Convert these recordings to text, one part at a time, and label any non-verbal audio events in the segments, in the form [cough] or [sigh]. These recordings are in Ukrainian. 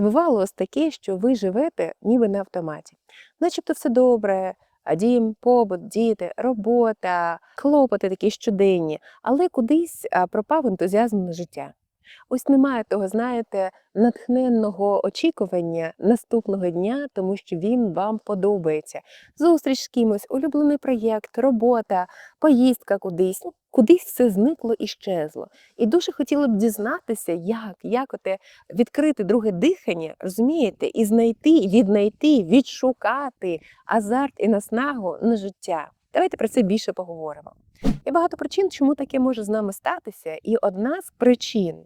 Чи бувало ось таке, що ви живете ніби на автоматі? Начебто все добре, дім, побут, діти, робота, клопоти такі щоденні, але кудись пропав ентузіазм на життя. Ось немає того, знаєте, натхненного очікування наступного дня, тому що він вам подобається. Зустріч з кимось, улюблений проєкт, робота, поїздка кудись. Ну, кудись все зникло і щезло. І дуже хотіла б дізнатися, як, як оте відкрити друге дихання, розумієте, і знайти, віднайти, відшукати азарт і наснагу на життя. Давайте про це більше поговоримо. Є багато причин, чому таке може з нами статися. І одна з причин,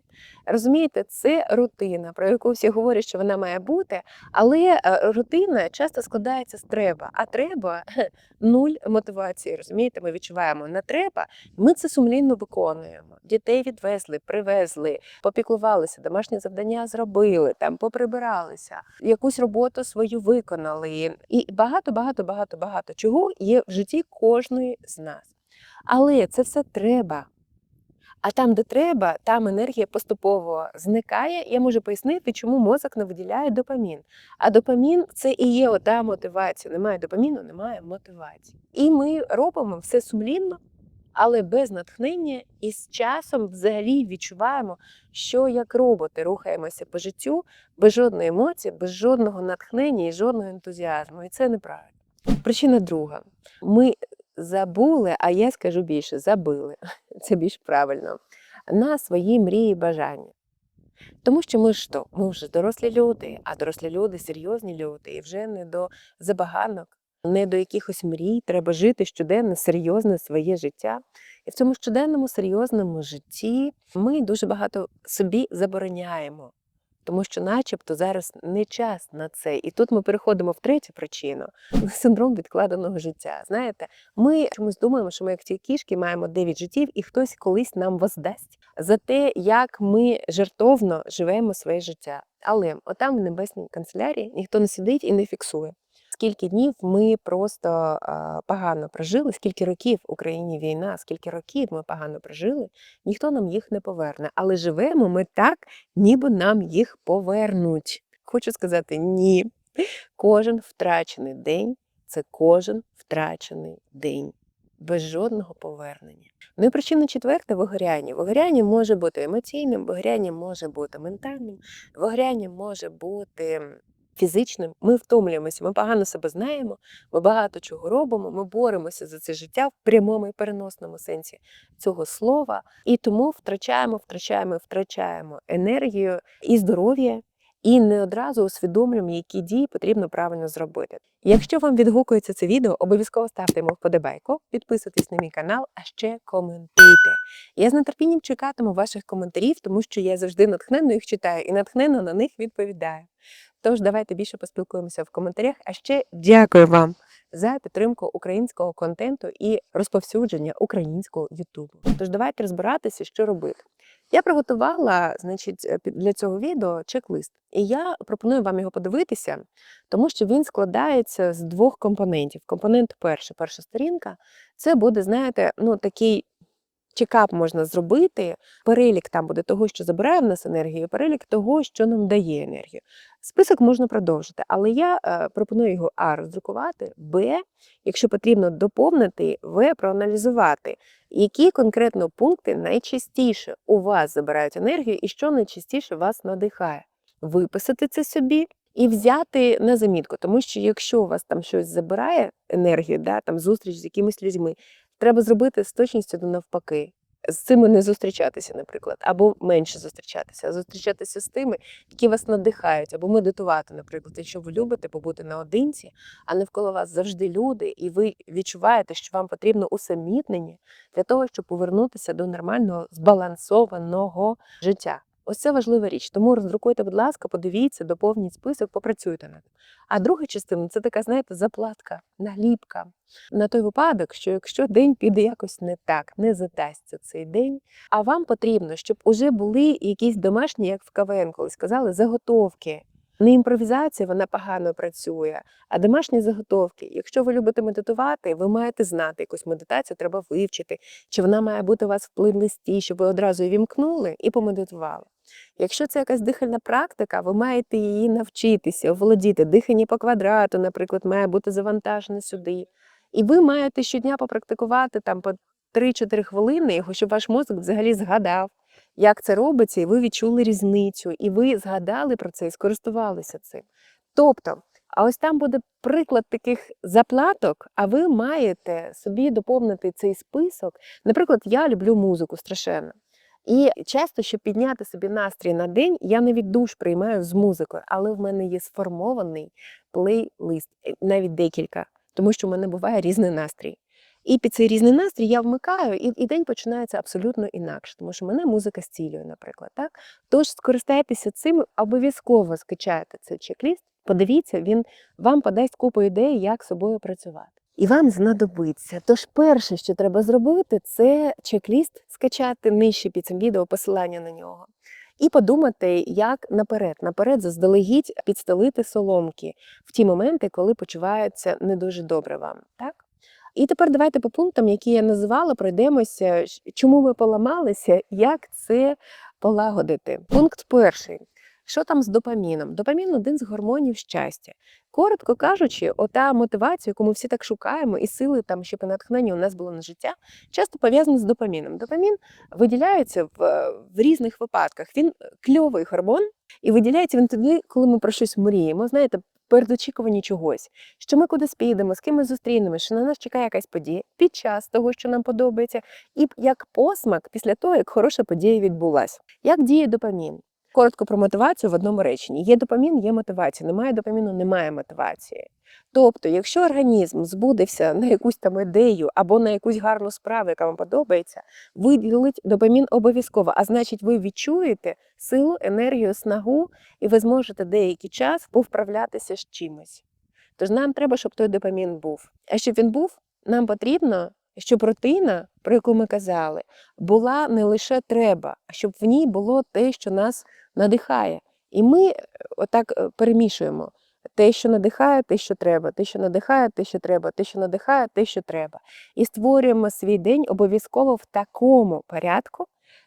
розумієте, це рутина, про яку всі говорять, що вона має бути, але е, рутина часто складається з треба. А треба нуль мотивації. Розумієте, ми відчуваємо не треба. Ми це сумлінно виконуємо. Дітей відвезли, привезли, попіклувалися, домашні завдання зробили, там поприбиралися, якусь роботу свою виконали. І багато, багато, багато, багато чого є в житті кожної з нас. Але це все треба. А там, де треба, там енергія поступово зникає. Я можу пояснити, чому мозок не виділяє допамін. А допамін це і є ота мотивація. Немає допаміну, немає мотивації. І ми робимо все сумлінно, але без натхнення, і з часом взагалі відчуваємо, що як роботи рухаємося по життю без жодної емоції, без жодного натхнення і жодного ентузіазму. І це неправильно. Причина друга. Ми забули, а я скажу більше, забили. [laughs] Це більш правильно, на свої мрії і бажання. Тому що ми ж що? Ми вже дорослі люди, а дорослі люди серйозні люди, і вже не до забаганок, не до якихось мрій. Треба жити щоденне, серйозне своє життя. І в цьому щоденному серйозному житті ми дуже багато собі забороняємо. Тому що, начебто, зараз не час на це. І тут ми переходимо в третю причину синдром відкладеного життя. Знаєте, ми чомусь думаємо, що ми, як ті кішки, маємо 9 життів, і хтось колись нам воздасть за те, як ми жертовно живемо своє життя. Але отам в небесній канцелярії ніхто не сидить і не фіксує. Скільки днів ми просто погано прожили, скільки років в Україні війна, скільки років ми погано прожили, ніхто нам їх не поверне. Але живемо ми так, ніби нам їх повернуть. Хочу сказати ні. Кожен втрачений день це кожен втрачений день. Без жодного повернення. Ну і причина четверта вигоряння. Вигоряння може бути емоційним, вигоряння може бути ментальним, вигоряння може бути фізичним. Ми втомлюємося, ми погано себе знаємо, ми багато чого робимо, ми боремося за це життя в прямому і переносному сенсі цього слова. І тому втрачаємо, втрачаємо, втрачаємо енергію і здоров'я. І не одразу усвідомлюємо, які дії потрібно правильно зробити. Якщо вам відгукується це відео, обов'язково ставте йому вподобайку, підписуйтесь на мій канал, а ще коментуйте. Я з нетерпінням чекатиму ваших коментарів, тому що я завжди натхненно їх читаю і натхненно на них відповідаю. Тож давайте більше поспілкуємося в коментарях. А ще дякую вам за підтримку українського контенту і розповсюдження українського Ютубу. Тож давайте розбиратися, що робити. Я приготувала, значить, е, для цього відео чек-лист, і я пропоную вам його подивитися, тому що він складається з двох компонентів. Компонент перший, перша сторінка, це буде, знаєте, ну такий чекап можна зробити. Перелік там буде того, що забирає в нас енергію, перелік того, що нам дає енергію. Список можна продовжити, але я е, пропоную його А роздрукувати, Б, якщо потрібно доповнити, В проаналізувати, які конкретно пункти найчастіше у вас забирають енергію і що найчастіше вас надихає. Виписати це собі. І взяти на замітку, тому що якщо у вас там щось забирає енергію, да, там зустріч з якимись людьми, треба зробити з точністю до навпаки. З цими не зустрічатися, наприклад, або менше зустрічатися, а зустрічатися з тими, які вас надихають, або медитувати, наприклад, якщо ви любите побути наодинці, а навколо вас завжди люди, і ви відчуваєте, що вам потрібно усамітнення для того, щоб повернутися до нормального збалансованого життя. Ось це важлива річ. Тому роздрукуйте, будь ласка, подивіться, доповніть список, попрацюйте над. А друга частина це така, знаєте, заплатка, наліпка. на той випадок, що якщо день піде якось не так, не задасться цей день, а вам потрібно, щоб уже були якісь домашні, як в КВН, коли сказали, заготовки. Не імпровізація, вона погано працює, а домашні заготовки. Якщо ви любите медитувати, ви маєте знати якусь медитацію, треба вивчити, чи вона має бути у вас в плейлисті, щоб ви одразу її вімкнули і помедитували. Якщо це якась дихальна практика, ви маєте її навчитися, оволодіти. Дихання по квадрату, наприклад, має бути завантажене сюди. І ви маєте щодня попрактикувати там по 3-4 хвилини його, щоб ваш мозок взагалі згадав, як це робиться, і ви відчули різницю, і ви згадали про це і скористувалися цим. Тобто, а ось там буде приклад таких заплаток, а ви маєте собі доповнити цей список. Наприклад, я люблю музику страшенно. І часто, щоб підняти собі настрій на день, я навіть душ приймаю з музикою, але в мене є сформований плейлист, е, навіть декілька, тому що в мене буває різний настрій. І під цей різний настрій я вмикаю, і, і день починається абсолютно інакше, тому що мене музика зцілює, наприклад. Так? Тож скористайтеся цим, обов'язково скачайте цей чек-ліст, подивіться, він вам подасть купу ідей, як з собою працювати. І вам знадобиться. Тож, перше, що треба зробити, це чек-ліст скачати нижче під цим відео посилання на нього. І подумати, як наперед, наперед заздалегідь підстелити соломки в ті моменти, коли почувається не дуже добре вам. Так? І тепер давайте по пунктам, які я називала, пройдемося, чому ми поламалися, як це полагодити. Пункт перший. Що там з допаміном? Допамін один з гормонів щастя. Коротко кажучи, ота мотивація, яку ми всі так шукаємо, і сили там, щоб натхнення у нас було на життя, часто пов'язана з допаміном. Допамін виділяється в, в різних випадках. Він кльовий гормон, і виділяється він тоді, коли ми про щось мріємо. Знаєте, перед очікуванням чогось, що ми кудись підемо, з кимось зустрінемо, що на нас чекає якась подія під час того, що нам подобається, і як посмак після того, як хороша подія відбулася. Як діє допамін? Коротко про мотивацію в одному реченні: є допамін, є мотивація. Немає допаміну, немає мотивації. Тобто, якщо організм збудився на якусь там ідею або на якусь гарну справу, яка вам подобається, виділить допамін обов'язково. А значить, ви відчуєте силу, енергію, снагу, і ви зможете деякий час повправлятися з чимось. Тож нам треба, щоб той допамін був. А щоб він був, нам потрібно, щоб рутина, про яку ми казали, була не лише треба, а щоб в ній було те, що нас надихає. І ми е, отак е, перемішуємо те, що надихає, те, що треба, те, що надихає, те, що треба, те, що надихає, те, що треба. І створюємо свій день обов'язково в такому порядку.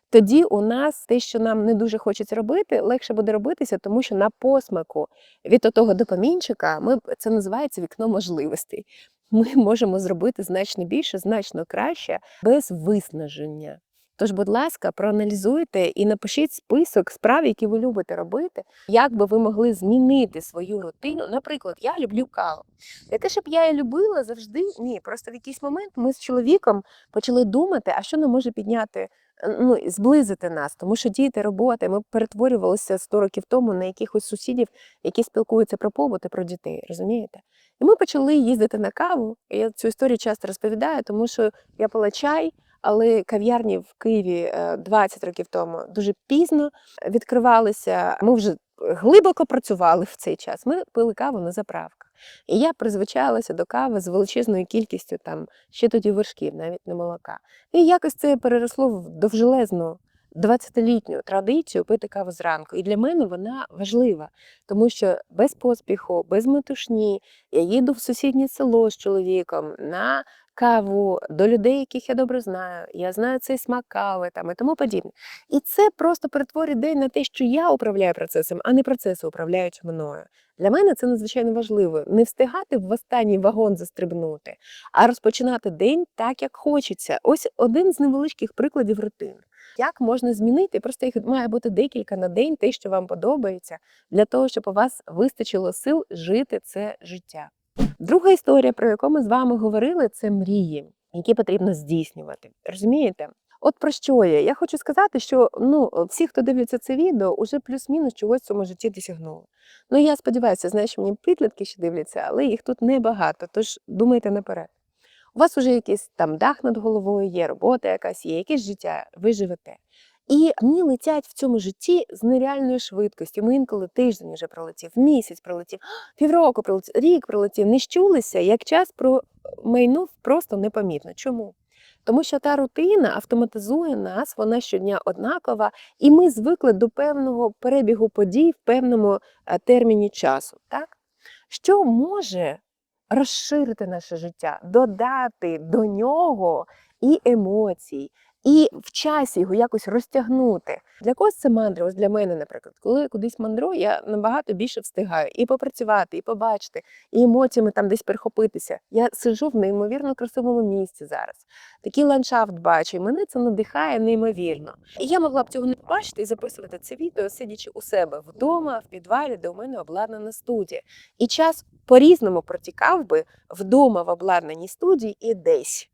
Тоді у нас те, що нам не дуже хочеться робити, легше буде робитися, тому що на посмаку від того допамінчика ми це називається вікно можливостей. Ми можемо зробити значно більше, значно краще без виснаження. Тож, будь ласка, проаналізуйте і напишіть список справ, які ви любите робити, як би ви могли змінити свою рутину. Наприклад, я люблю каву. Не те, щоб я її любила завжди, ні. Просто в якийсь момент ми з чоловіком почали думати, а що нам може підняти, е, ну, зблизити нас, тому що діти, роботи, ми перетворювалися 100 років тому на якихось сусідів, які спілкуються про побут і про дітей, розумієте? І ми почали їздити на каву. Я цю історію часто розповідаю, тому що я пила чай, але кав'ярні в Києві е, 20 років тому дуже пізно відкривалися. Ми вже глибоко працювали в цей час. Ми пили каву на заправках. І я призвичайлася до кави з величезною кількістю там ще тоді вершків, навіть не молока. І якось це переросло в довжелезну 20-літню традицію пити каву зранку. І для мене вона важлива, тому що без поспіху, без метушні я їду в сусіднє село з чоловіком на каву до людей, яких я добре знаю. Я знаю цей смак кави там і тому подібне. І це просто перетворює день на те, що я управляю процесом, а не процеси управляють мною. Для мене це надзвичайно важливо не встигати в останній вагон застрибнути, а розпочинати день так, як хочеться. Ось один з невеличких прикладів рутин. Як можна змінити? Просто їх має бути декілька на день, те, що вам подобається, для того, щоб у вас вистачило сил жити це життя. Друга історія, про яку ми з вами говорили, це мрії, які потрібно здійснювати. Розумієте? От про що я? Я хочу сказати, що ну, всі, хто дивляться це відео, уже плюс-мінус чогось в цьому житті досягнули. Ну, я сподіваюся, знаю, що мені підлітки ще дивляться, але їх тут небагато, тож думайте наперед. У вас вже якийсь там дах над головою є, робота якась є, якесь життя, ви живете. І дні летять в цьому житті з нереальною швидкістю. Ми інколи тиждень вже пролетів, місяць пролетів, півроку пролетів, рік пролетів. Не щулися, як час промайнув просто непомітно. Чому? Тому що та рутина автоматизує нас, вона щодня однакова, і ми звикли до певного перебігу подій в певному е, терміні часу. Так? Що може розширити наше життя, додати до нього і емоцій, і в часі його якось розтягнути. Для когось це мандри. Ось для мене, наприклад, коли я кудись мандрую, я набагато більше встигаю і попрацювати, і побачити, і емоціями там десь перехопитися. Я сижу в неймовірно красивому місці зараз. Такий ландшафт бачу, і мене це надихає неймовірно. І я могла б цього не побачити і записувати це відео, сидячи у себе вдома, в підвалі, де у мене обладнана студія. І час по-різному протікав би вдома в обладнаній студії і десь.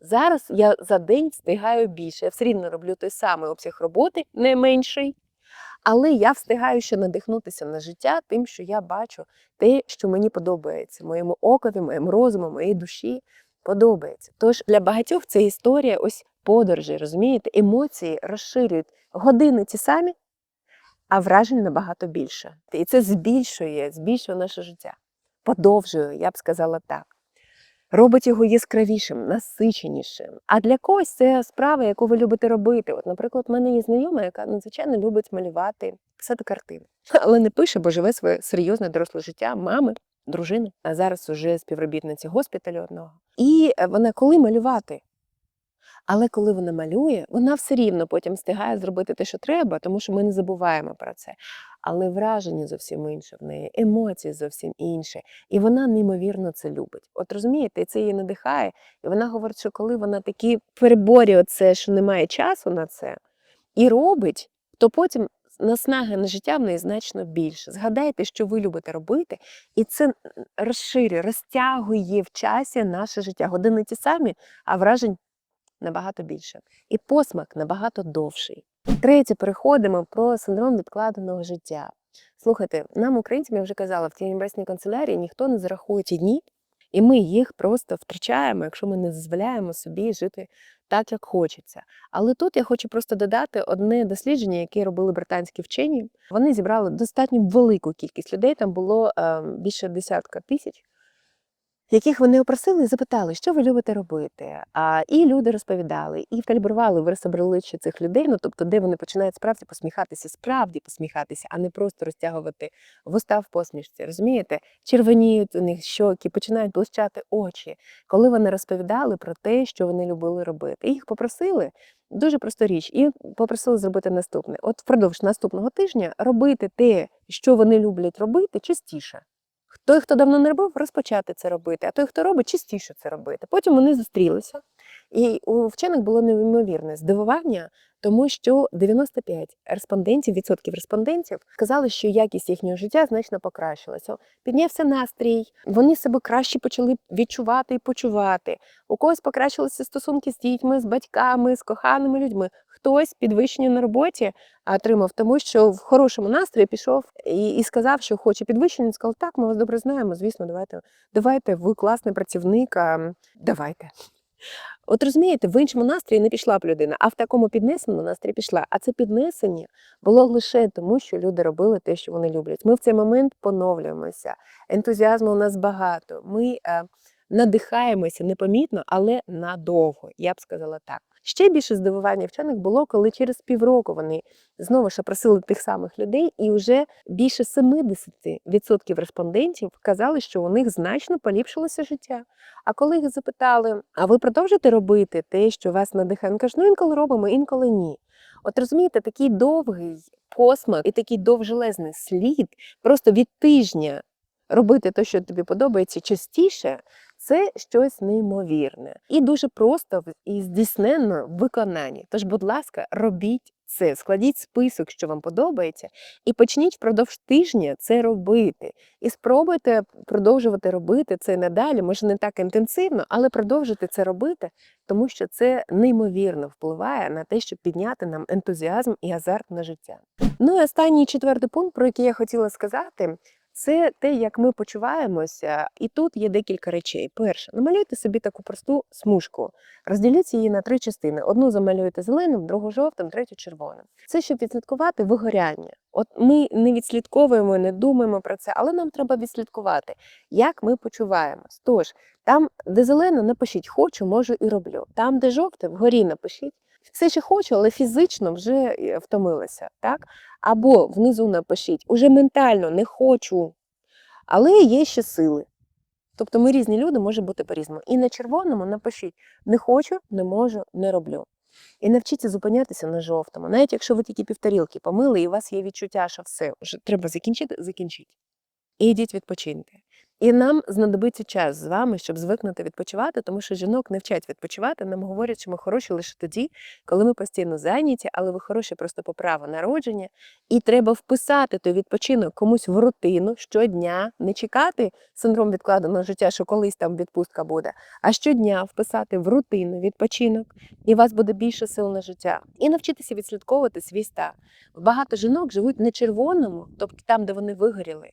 Зараз я за день встигаю більше. Я все рівно роблю той самий обсяг роботи, не менший. Але я встигаю ще надихнутися на життя тим, що я бачу те, що мені подобається, моєму окові, моєму розуму, моїй душі подобається. Тож для багатьох це історія ось подорожі, розумієте, емоції розширюють години ті самі, а вражень набагато більше. І це збільшує, збільшує наше життя. Подовжує, я б сказала так. Робить його яскравішим, насиченішим. А для когось це справа, яку ви любите робити. От, наприклад, в мене є знайома, яка надзвичайно любить малювати, писати картини, [laughs] але не пише, бо живе своє серйозне доросле життя мами, дружини, а зараз уже співробітниця госпіталю одного. І е, вона коли малювати? Але коли вона малює, вона все рівно потім встигає зробити те, що треба, тому що ми не забуваємо про це. Але враження зовсім інше в неї, емоції зовсім інші. І вона неймовірно це любить. От розумієте, і це її надихає. І вона говорить, що коли вона такі переборює це, що немає часу на це, і робить, то потім наснаги на життя в неї значно більше. Згадайте, що ви любите робити, і це розширює, розтягує в часі наше життя. Години ті самі, а вражень набагато більше. І посмак набагато довший. Третє, переходимо про синдром відкладеного життя. Слухайте, нам, українцям, я вже казала, в тій небесній канцелярії ніхто не зарахує ті дні, і ми їх просто втрачаємо, якщо ми не дозволяємо собі жити так, як хочеться. Але тут я хочу просто додати одне дослідження, яке робили британські вчені. Вони зібрали достатньо велику кількість людей, там було е, більше десятка тисяч яких вони опросили запитали, що ви любите робити. А, І люди розповідали, і калібрували вираз обличчя цих людей, ну тобто, де вони починають справді посміхатися, справді посміхатися, а не просто розтягувати вуста в посмішці. Розумієте? Червоніють у них щоки, починають блищати очі, коли вони розповідали про те, що вони любили робити. І їх попросили. Дуже проста річ, і попросили зробити наступне: от впродовж наступного тижня робити те, що вони люблять робити, частіше. Той, хто давно не робив, розпочати це робити, а той, хто робить, частіше це робити. Потім вони зустрілися, і у вчених було неймовірне здивування, тому що 95 респондентів, відсотків респондентів сказали, що якість їхнього життя значно покращилася. Піднявся настрій, вони себе краще почали відчувати і почувати. У когось покращилися стосунки з дітьми, з батьками, з коханими людьми. Хтось підвищення на роботі отримав, тому що в хорошому настрої пішов і і сказав, що хоче підвищення. Сказав, так, ми вас добре знаємо. Звісно, давайте, давайте, ви класний працівник, давайте. От розумієте, в іншому настрої не пішла б людина, а в такому піднесеному настрої пішла. А це піднесення було лише тому, що люди робили те, що вони люблять. Ми в цей момент поновлюємося. Ентузіазму у нас багато. Ми е, надихаємося непомітно, але надовго. Я б сказала так. Ще більше здивування вчених було, коли через півроку вони знову ж опросили тих самих людей, і вже більше 70% респондентів казали, що у них значно поліпшилося життя. А коли їх запитали, а ви продовжите робити те, що вас надихає? Він каже, ну інколи робимо, інколи ні. От розумієте, такий довгий посмак і такий довжелезний слід просто від тижня робити те, що тобі подобається частіше, це щось неймовірне і дуже просто і здійсненно в виконанні. Тож, будь ласка, робіть це, складіть список, що вам подобається, і почніть впродовж тижня це робити. І спробуйте продовжувати робити це надалі, може не так інтенсивно, але продовжуйте це робити, тому що це неймовірно впливає на те, щоб підняти нам ентузіазм і азарт на життя. Ну і останній четвертий пункт, про який я хотіла сказати, це те, як ми почуваємося, і тут є декілька речей. Перше, намалюйте собі таку просту смужку, розділіть її на три частини: одну замалюєте зеленим, другу жовтим, третю червоним. Це щоб відслідкувати вигоряння. От ми не відслідковуємо, не думаємо про це, але нам треба відслідкувати, як ми почуваємось. Тож там, де зелено, напишіть хочу, можу і роблю. Там, де жовте, вгорі напишіть. Все ще хочу, але фізично вже е, втомилася. так? Або внизу напишіть, уже ментально не хочу, але є ще сили. Тобто ми різні люди, може бути по-різному. І на червоному напишіть не хочу, не можу, не роблю. І навчіться зупинятися на жовтому. Навіть якщо ви тільки півтарілки помили, і у вас є відчуття, що все, вже треба закінчити, закінчіть. І йдіть відпочиньте. І нам знадобиться час з вами, щоб звикнути відпочивати, тому що жінок не вчать відпочивати. Нам говорять, що ми хороші лише тоді, коли ми постійно зайняті, але ви хороші просто по праву народження. І треба вписати той відпочинок комусь в рутину щодня, не чекати синдром відкладеного життя, що колись там відпустка буде, а щодня вписати в рутину відпочинок, і у вас буде більше сил на життя. І навчитися відслідковувати свій стан. Багато жінок живуть не червоному, тобто там, де вони вигоріли,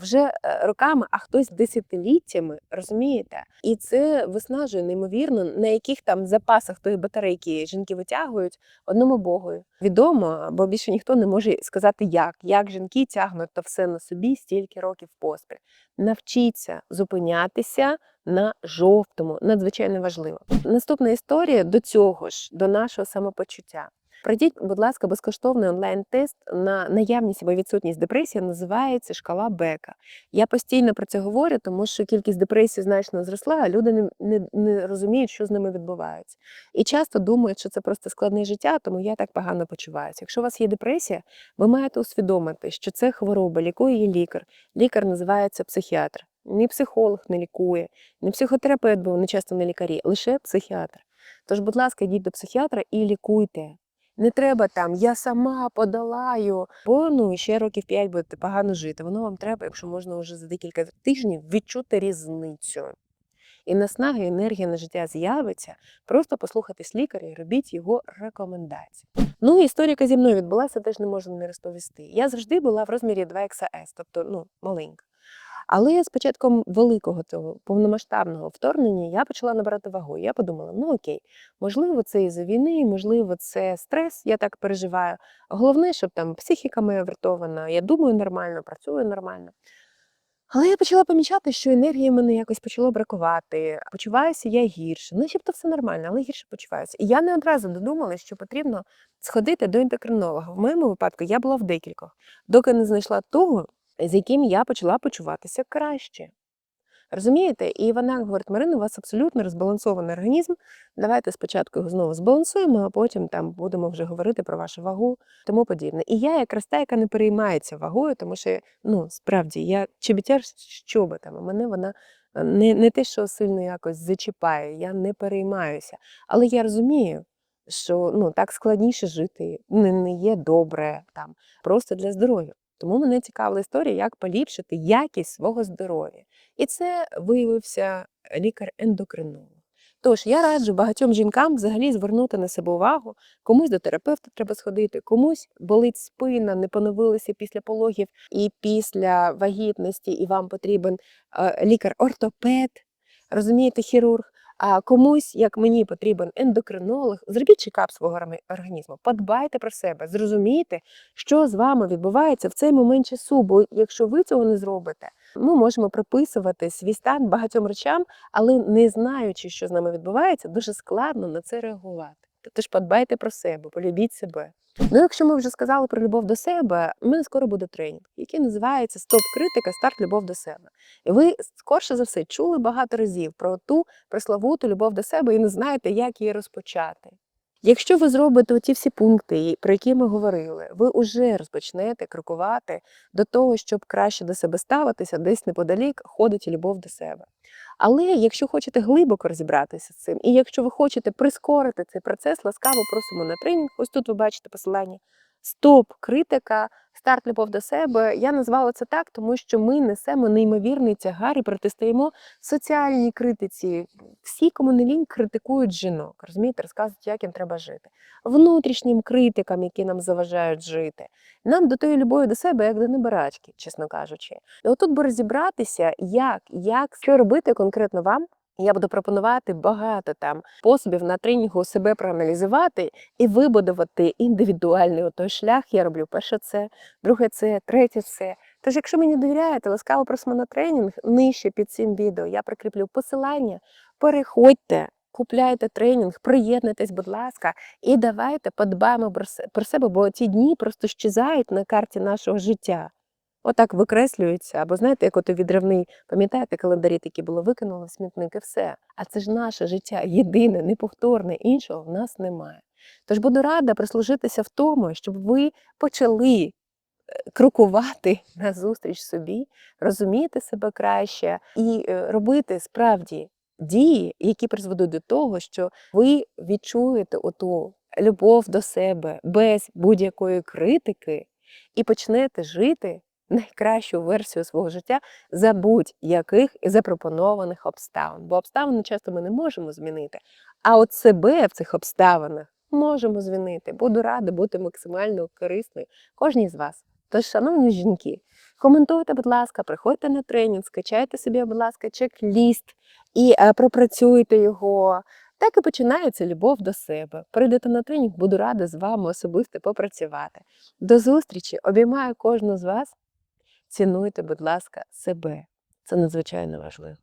вже е, роками, а хтось десятиліттями, розумієте? І це виснажує неймовірно, на яких там запасах тої батарейки жінки витягують одному Богу. Відомо, бо більше ніхто не може сказати, як, як жінки тягнуть то все на собі стільки років поспіль. Навчіться зупинятися на жовтому, надзвичайно важливо. Наступна історія до цього ж, до нашого самопочуття. Пройдіть, будь ласка, безкоштовний онлайн-тест на наявність або відсутність депресії, називається шкала Бека. Я постійно про це говорю, тому що кількість депресій значно зросла, а люди не, не, не розуміють, що з ними відбувається. І часто думають, що це просто складне життя, тому я так погано почуваюся. Якщо у вас є депресія, ви маєте усвідомити, що це хвороба, лікує її лікар. Лікар називається психіатр. Ні психолог не лікує, ні психотерапевт, бо вони часто не лікарі, лише психіатр. Тож, будь ласка, йдіть до психіатра і лікуйте. Не треба там, я сама подолаю, бо ну ще років 5 будете погано жити. Воно вам треба, якщо можна вже за декілька тижнів відчути різницю. І наснага, і енергія на життя з'явиться. Просто послухайтесь лікаря і робіть його рекомендації. Ну, історія, зі мною відбулася, теж не можу не розповісти. Я завжди була в розмірі 2XS, тобто ну, маленька. Але з початком великого цього повномасштабного вторгнення я почала набирати вагу. Я подумала: ну окей, можливо, це із-за війни, можливо, це стрес, я так переживаю. Головне, щоб там психіка моя врятована, я думаю нормально, працюю нормально. Але я почала помічати, що енергії мене якось почало бракувати. Почуваюся я гірше. Начебто все нормально, але гірше почуваюся. І я не одразу додумалася, що потрібно сходити до ендокринолога. В моєму випадку я була в декількох, доки не знайшла того, з яким я почала почуватися краще. Розумієте? І вона говорить: Марина, у вас абсолютно розбалансований організм. Давайте спочатку його знову збалансуємо, а потім там будемо вже говорити про вашу вагу тому подібне. І я якраз та, яка не переймається вагою, тому що ну справді я чебітяр з чоботами. Мене вона е, не, не те, що сильно якось зачіпає, я не переймаюся. Але я розумію. Що ну так складніше жити не, не є добре там просто для здоров'я. Тому мене цікавила історія, як поліпшити якість свого здоров'я. І це виявився лікар-ендокринолог. Тож я раджу багатьом жінкам взагалі звернути на себе увагу, комусь до терапевта треба сходити, комусь болить спина, не поновилися після пологів і після вагітності, і вам потрібен е, лікар-ортопед, розумієте, хірург. А комусь, як мені, потрібен ендокринолог, зробіть чекап свого організму, подбайте про себе, зрозумійте, що з вами відбувається в цей момент часу. Бо якщо ви цього не зробите, ми можемо приписувати свій стан багатьом речам, але не знаючи, що з нами відбувається, дуже складно на це реагувати. Тож подбайте про себе, полюбіть себе. Ну, якщо ми вже сказали про любов до себе, у мене скоро буде тренінг, який називається Стоп-критика, старт любов до себе. І ви скорше за все чули багато разів про ту пресловуту любов до себе і не знаєте, як її розпочати. Якщо ви зробите ті всі пункти, про які ми говорили, ви вже розпочнете крокувати до того, щоб краще до себе ставитися, десь неподалік ходить любов до себе. Але якщо хочете глибоко розібратися з цим, і якщо ви хочете прискорити цей процес, ласкаво просимо на тренінг. Ось тут ви бачите посилання. Стоп, критика, старт любов до себе. Я назвала це так, тому що ми несемо неймовірний тягар і протистоїмо соціальній критиці. Всі, кому не лінь, критикують жінок, розумієте, розказують, як їм треба жити. Внутрішнім критикам, які нам заважають жити. Нам до тої любові до себе, як до небирачки, чесно кажучи. І отут би розібратися, як, як, що робити конкретно вам. Я буду пропонувати багато там способів на тренінгу себе проаналізувати і вибудувати індивідуальний той шлях. Я роблю перше це, друге це, третє це. Тож, якщо мені довіряєте, ласкаво просимо на тренінг нижче під цим відео. Я прикріплю посилання. Переходьте, купляйте тренінг, приєднуйтесь, будь ласка, і давайте подбаємо про себе, бо ці дні просто щезають на карті нашого життя. Отак викреслюються, або знаєте, як ото відривний, пам'ятаєте, календарі такі було викинули в смітник і все. А це ж наше життя єдине, неповторне, іншого в нас немає. Тож буду рада прислужитися в тому, щоб ви почали е, крокувати [laughs] назустріч собі, розуміти себе краще і е, робити справді дії, які призведуть до того, що ви відчуєте оту любов до себе без будь-якої критики і почнете жити найкращу версію свого життя за будь-яких запропонованих обставин. Бо обставини часто ми не можемо змінити. А от себе в цих обставинах можемо змінити. Буду рада бути максимально корисною кожній з вас. Тож, шановні жінки, коментуйте, будь ласка, приходьте на тренінг, скачайте собі, будь ласка, чек-ліст і е, пропрацюйте його. Так і починається любов до себе. Прийдете на тренінг, буду рада з вами особисто попрацювати. До зустрічі! Обіймаю кожну з вас. Цінуйте, будь ласка, себе. Це надзвичайно важливо.